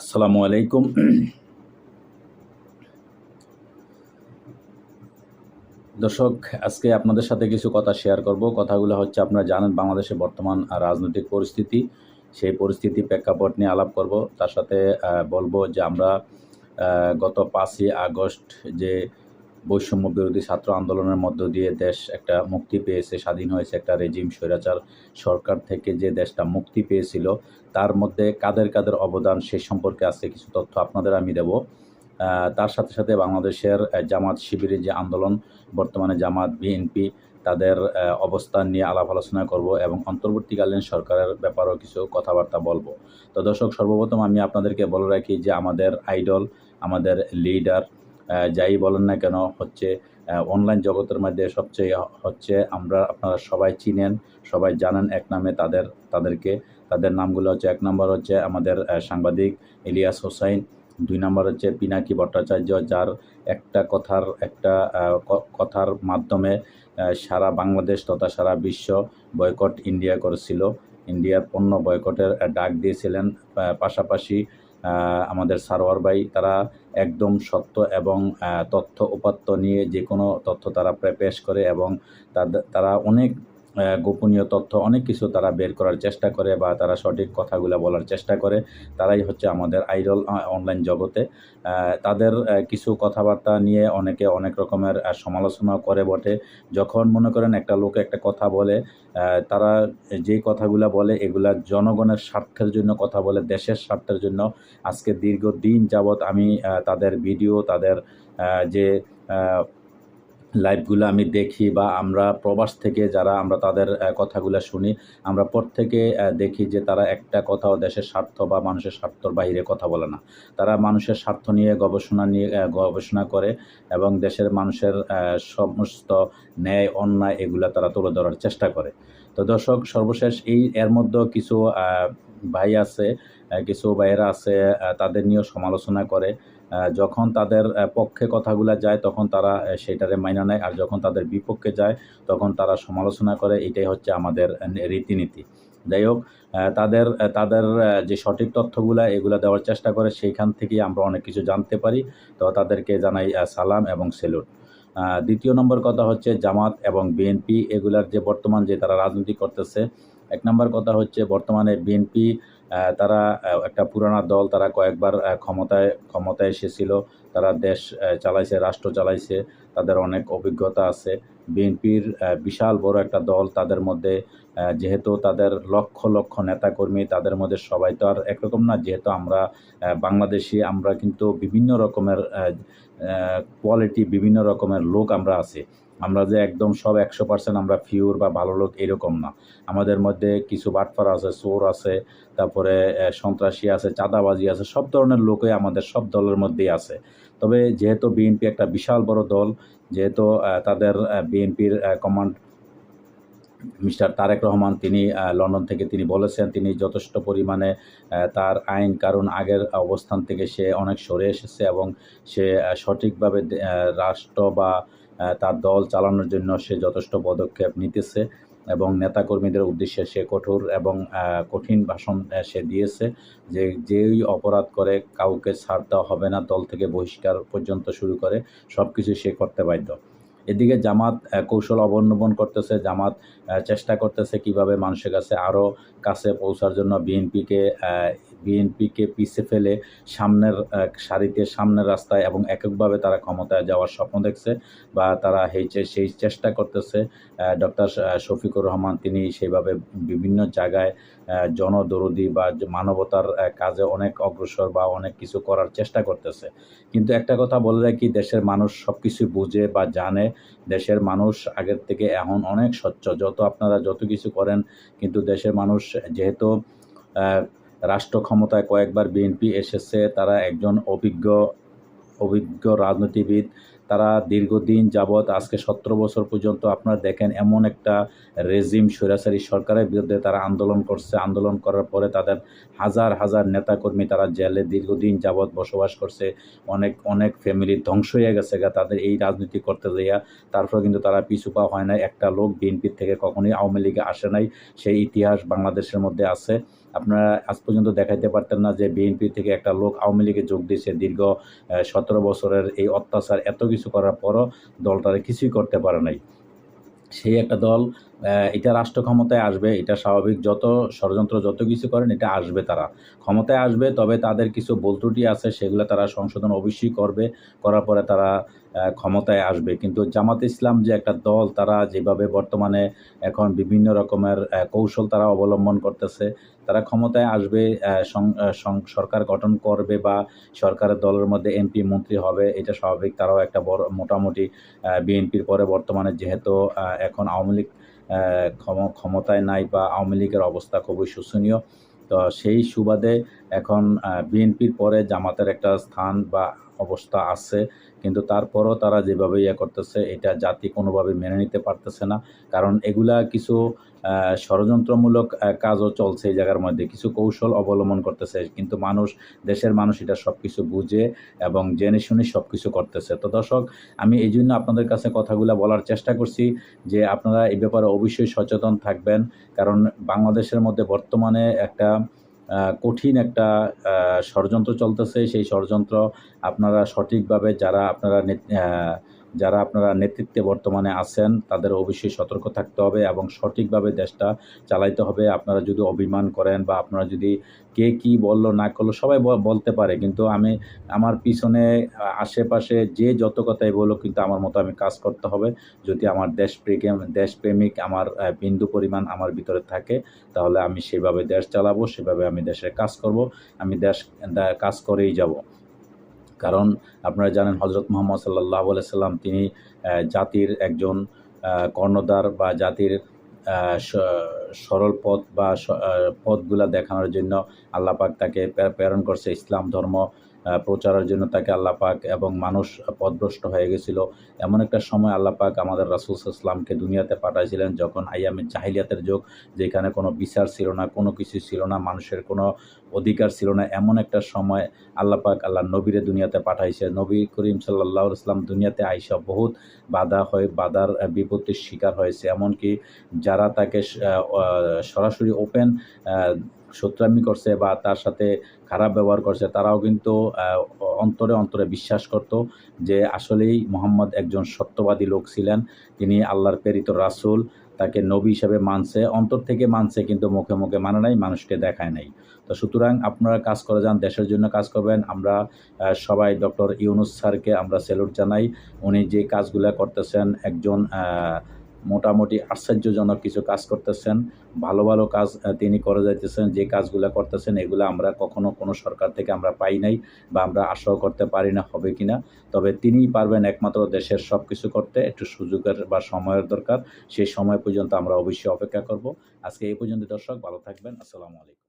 আসসালামু আলাইকুম। দর্শক, আজকে আপনাদের সাথে কিছু কথা শেয়ার করব। কথাগুলো হচ্ছে, আপনারা জানেন বাংলাদেশে বর্তমান রাজনৈতিক পরিস্থিতি। সেই পরিস্থিতি প্রেক্ষাপট নিয়ে আলাপ করব। তার সাথে বলব যে আমরা গত পাঁচই আগস্ট যে বৈষম্য বিরোধী ছাত্র আন্দোলনের মধ্য দিয়ে দেশ একটা মুক্তি পেয়েছে, স্বাধীন হয়েছে একটা রেজিম স্বৈরাচার সরকার থেকে যে দেশটা মুক্তি পেয়েছিল, তার মধ্যে কাদের কাদের অবদান সে সম্পর্কে আজকে কিছু তথ্য আপনাদের আমি দেব। তার সাথে সাথে বাংলাদেশের জামাত শিবিরের যে আন্দোলন, বর্তমানে জামাত, বিএনপি, তাদের অবস্থান নিয়ে আলাপ আলোচনা করব এবং অন্তর্বর্তীকালীন সরকারের ব্যাপারেও কিছু কথাবার্তা বলব। তো দর্শক, সর্বপ্রথম আমি আপনাদেরকে বলে রাখি যে আমাদের আইডল, আমাদের লিডার যাই বলেন না কেন, হচ্ছে অনলাইন জগতের মধ্যে সবচেয়ে হচ্ছে আমরা, আপনারা সবাই চিনেন, সবাই জানেন এক নামে তাদের, তাদেরকে। তাদের নামগুলো হচ্ছে, এক নম্বর হচ্ছে আমাদের সাংবাদিক ইলিয়াস হোসাইন, দুই নম্বর হচ্ছে পিনাকি ভট্টাচার্য, যার একটা কথার একটা কথার মাধ্যমে সারা বাংলাদেশ তথা সারা বিশ্ব বয়কট ইন্ডিয়া করেছিল। ইন্ডিয়ার পণ্য বয়কটের ডাক দিয়েছিলেন পাশাপাশি আমাদের সারোয়ার ভাই, তারা একদম সত্য এবং তথ্য উপাত্ত নিয়ে যে কোনো তথ্য তারা প্রেপেশ করে এবং তারা অনেক গোপনীয় তথ্য, অনেক কিছু তারা বের করার চেষ্টা করে বা তারা সঠিক কথাগুলো বলার চেষ্টা করে। তারাই হচ্ছে আমাদের আইডল অনলাইন জগতে। তাদের কিছু কথাবার্তা নিয়ে অনেকে অনেক রকমের সমালোচনা করে বটে। যখন মনে করেন একটা লোক একটা কথা বলে তারা যেই কথাগুলো বলে, এগুলা জনগণের স্বার্থের জন্য কথা বলে, দেশের স্বার্থের জন্য। আজকে দীর্ঘদিন যাবৎ আমি তাদের ভিডিও তাদের যে লাইভগুলো আমি দেখি বা আমরা প্রবাস থেকে যারা আমরা তাদের কথাগুলো শুনি, আমরা প্রত্যেকে দেখি যে তারা একটা কথাও দেশের স্বার্থ বা মানুষের স্বার্থর বাইরে কথা বলে না। তারা মানুষের স্বার্থ নিয়ে গবেষণা নিয়ে গবেষণা করে এবং দেশের মানুষের সমস্ত ন্যায়, অন্যায় এগুলো তারা তুলে ধরার চেষ্টা করে। তো দর্শক, সর্বশেষ এই, এর মধ্যেও কিছু ভাই আছে কিছু ভাইয়েরা আছে তাদের নিয়েও সমালোচনা করে। যখন তাদের পক্ষে কথাগুলো যায়, তখন তারা সেটারে মাইনা নেয়। আর যখন তাদের বিপক্ষে যায়, তখন তারা সমালোচনা করে। এটাই হচ্ছে আমাদের রীতিনীতি। যাই হোক তাদের তাদের যে সঠিক তথ্যগুলো, এগুলো দেওয়ার চেষ্টা করে, সেইখান থেকেই আমরা অনেক কিছু জানতে পারি। তো তাদেরকে জানাই সালাম এবং সেলুট। দ্বিতীয় নম্বর কথা হচ্ছে জামাত এবং বিএনপি। এগুলার যে বর্তমান যে তারা রাজনীতি করতেছে, এক নম্বর কথা হচ্ছে বর্তমানে বিএনপি তারা একটা পুরানা দল, তারা কয়েকবার ক্ষমতায় ক্ষমতায় এসেছিল। তারা দেশ চালাইছে, রাষ্ট্র চালাইছে। তাদের অনেক অভিজ্ঞতা আছে। বিএনপির বিশাল বড় একটা দল তাদের মধ্যে যেহেতু তাদের লক্ষ লক্ষ নেতাকর্মী, তাদের মধ্যে সবাই তো আর একরকম না। যেহেতু আমরা বাংলাদেশি, আমরা কিন্তু বিভিন্ন রকমের কোয়ালিটি বিভিন্ন রকমের লোক আমরা আছি। আমরা যে একদম সব একশো পার্সেন্ট আমরা ফিউর বা ভালো লোক এরকম না। আমাদের মধ্যে কিছু বাটফার আছে, চোর আছে, তারপরে সন্ত্রাসী আছে, চাঁদাবাজি আছে, সব ধরনের লোকই আমাদের সব দলের মধ্যেই আছে। তবে যেহেতু বিএনপি একটা বিশাল বড় দল, যেহেতু তাদের বিএনপির কমান্ড মিস্টার তারেক রহমান তিনি লন্ডন থেকে তিনি বলেছেন, তিনি যথেষ্ট পরিমাণে তার আইন কারণ আগের অবস্থান থেকে সে অনেক সরে এসেছে এবং সে সঠিকভাবে রাষ্ট্র বা তার দল চালানোর জন্য সে যথেষ্ট পদক্ষেপ নিতেছে এবং নেতাকর্মীদের উদ্দেশ্যে সে কঠোর এবং কঠিন ভাষণ সে দিয়েছে যে যেই অপরাধ করে কাউকে ছাড় দেওয়া হবে না, দল থেকে বহিষ্কার পর্যন্ত শুরু করে সব কিছু সে করতে বাধ্য। এদিকে জামাত কৌশল অবলম্বন করতেছে। জামাত চেষ্টা করতেছে কীভাবে মানুষের কাছে আরও কাছে পৌঁছার জন্য বিএনপিকে বিএনপিকে পিছে ফেলে সামনের সারিতে সামনের রাস্তায় এবং এককভাবে তারা ক্ষমতায় যাওয়ার স্বপ্ন দেখছে বা তারা সেই সেই চেষ্টা করতেছে। ডক্টর শফিকুর রহমান তিনি সেইভাবে বিভিন্ন জায়গায় জনদরদি বা মানবতার কাজে অনেক অগ্রসর বা অনেক কিছু করার চেষ্টা করতেছে। কিন্তু একটা কথা বলে রাখি, দেশের মানুষ সব কিছু বুঝে বা জানে। দেশের মানুষ আগের থেকে এখন অনেক স্বচ্ছ। যত আপনারা যত কিছু করেন, কিন্তু দেশের মানুষ যেহেতু রাষ্ট্র ক্ষমতায় কয়েকবার বিএনপি এসেছে, তারা একজন অভিজ্ঞ অভিজ্ঞ রাজনীতিবিদ তারা দীর্ঘদিন যাবৎ আজকে সতেরো বছর পর্যন্ত আপনারা দেখেন এমন একটা রেজিম স্বৈরাচারী সরকারের বিরুদ্ধে তারা আন্দোলন করছে। আন্দোলন করার পরে তাদের হাজার হাজার নেতাকর্মী তারা জেলে দীর্ঘদিন যাবৎ বসবাস করছে। অনেক অনেক ফ্যামিলি ধ্বংস হয়ে গেছে গা, তাদের এই রাজনীতি করতে যাইয়া তারপরে কিন্তু তারা পিছু পা হয় নাই। একটা লোক বিএনপির থেকে কখনোই আওয়ামী লীগে আসে নাই। সেই ইতিহাস বাংলাদেশের মধ্যে আছে। আপনারা আজ পর্যন্ত দেখাইতে পারতেন না যে বিএনপি থেকে একটা লোক আওয়ামী লীগে যোগ দিয়েছে দীর্ঘ সতেরো বছরের এই অত্যাচার, এত কিছু করার পরও দলটারে কিছুই করতে পারে নাই। সেই একটা দল এটা রাষ্ট্র ক্ষমতায় আসবে, এটা স্বাভাবিক যত ষড়যন্ত্র যত কিছু করেন, এটা আসবে তারা। ক্ষমতায় আসবে, তবে তাদের কিছু ভুল ত্রুটি আছে, সেগুলো তারা সংশোধন অবশ্যই করবে, করার পরে তারা ক্ষমতায় আসবে। কিন্তু জামাত ইসলাম যে একটা দল, তারা যেভাবে বর্তমানে এখন বিভিন্ন রকমের কৌশল তারা অবলম্বন করতেছে, তারা ক্ষমতায় আসবে সরকার গঠন করবে বা সরকারের দলের মধ্যে এমপি, মন্ত্রী হবে, এটা স্বাভাবিক। তারাও একটা বড়, মোটামুটি বিএনপির পরে বর্তমানে যেহেতু এখন আওয়ামী লীগ ক্ষমতায় নাই বা আওয়ামী লীগের অবস্থা খুবই শোষণীয়। তো সেই সুবাদে এখন বিএনপির পরে জামাতের একটা স্থান বা অবস্থা আছে, কিন্তু তারপরও তারা যেভাবে ইয়ে করতেছে, এটা জাতি কোনোভাবে মেনে নিতে পারতেছে না। কারণ এগুলা কিছু ষড়যন্ত্রমূলক কাজও চলছে এই জায়গার মধ্যে। কিছু কৌশল অবলম্বন করতেছে, কিন্তু মানুষ, দেশের মানুষ এটা সব কিছু বুঝে এবং জেনে শুনে সব কিছু করতেছে। তো দর্শক, আমি এই জন্য আপনাদের কাছে কথাগুলো বলার চেষ্টা করছি যে আপনারা এই ব্যাপারে অবশ্যই সচেতন থাকবেন, কারণ বাংলাদেশের মধ্যে বর্তমানে একটা কঠিন একটা ষড়যন্ত্র চলতেছে। সেই ষড়যন্ত্র আপনারা সঠিকভাবে যারা আপনারা যারা আপনারা নেতৃত্বে বর্তমানে আছেন, তাদের অবশ্যই সতর্ক থাকতে হবে এবং সঠিকভাবে দেশটা চালাইতে হবে। আপনারা যদি অভিমান করেন বা আপনারা যদি কে কি বলল, না করল, সবাই বলতে পারে। কিন্তু আমি, আমার পিছনে আশেপাশে যে যত কথাই বলো কিন্তু আমার মতো আমি কাজ করতে হবে। যদি আমার দেশপ্রেমিক দেশপ্রেমিক আমার বিন্দু পরিমাণ আমার ভিতরে থাকে, তাহলে আমি সেভাবে দেশ চালাবো, সেভাবে আমি দেশের কাজ করব। আমি দেশ কাজ করেই যাব। কারণ আপনারা জানেন হজরত মোহাম্মদ সাল্লাহ সাল্লাম তিনি জাতির একজন আহ, কর্ণধার বা জাতির সরল পথ বা পথগুলা দেখানোর জন্য আল্লাপাক তাকে প্রেরণ করছে ইসলাম ধর্ম প্রচারের জন্য তাকে আল্লাহ পাক এবং মানুষ পথভ্রষ্ট হয়ে গেছিল। এমন একটা সময় আল্লাহ পাক আমাদের রাসুল ইসলামকে দুনিয়াতে পাঠাইছিলেন, যখন আইয়ামের জাহিলিয়াতের যুগ, যেখানে কোনো বিচার ছিল না, কোনো কিছু ছিল না, মানুষের কোনো অধিকার ছিল না। এমন একটা সময় আল্লাহ পাক আল্লাহ নবীরে দুনিয়াতে পাঠাইছে। নবী করিম সাল্লাহ ইসলাম দুনিয়াতে আইসা বহুত বাধা হয়, বাধার বিপত্তির শিকার হয়েছে। এমনকি যারা তাকে সরাসরি ওপেন শত্রামি করছে বা তার সাথে খারাপ ব্যবহার করছে, তারাও কিন্তু অন্তরে অন্তরে বিশ্বাস করত যে আসলেই মোহাম্মদ একজন সত্যবাদী লোক ছিলেন। তিনি আল্লাহর প্রেরিত রাসূল, তাকে নবী হিসেবে মানছে, অন্তর থেকে মানছে কিন্তু মুখে মুখে মানে নাই, মানুষকে দেখায় নাই। তো সুতরাং আপনারা কাজ করে যান, দেশের জন্য কাজ করবেন। আমরা সবাই ডক্টর ইউনুস স্যারকে আমরা স্যালুট জানাই। উনি যে কাজগুলো করতেছেন, একজন মোটামুটি আশ্চর্যজনক কিছু কাজ করতেছেন। ভালো ভালো কাজ তিনি করে যাইতেছেন। যে কাজগুলো করতেছেন, এগুলো আমরা কখনো কোনো সরকার থেকে আমরা পাই নাই বা আমরা আশাও করতে পারি না, হবে কিনা। তবে তিনিই পারবেন একমাত্র দেশের সব কিছু করতে। একটু সুযোগের বা সময়ের দরকার। সেই সময় পর্যন্ত আমরা অবশ্যই অপেক্ষা করব। আজকে এই পর্যন্ত দর্শক, ভালো থাকবেন। আসসালামু আলাইকুম।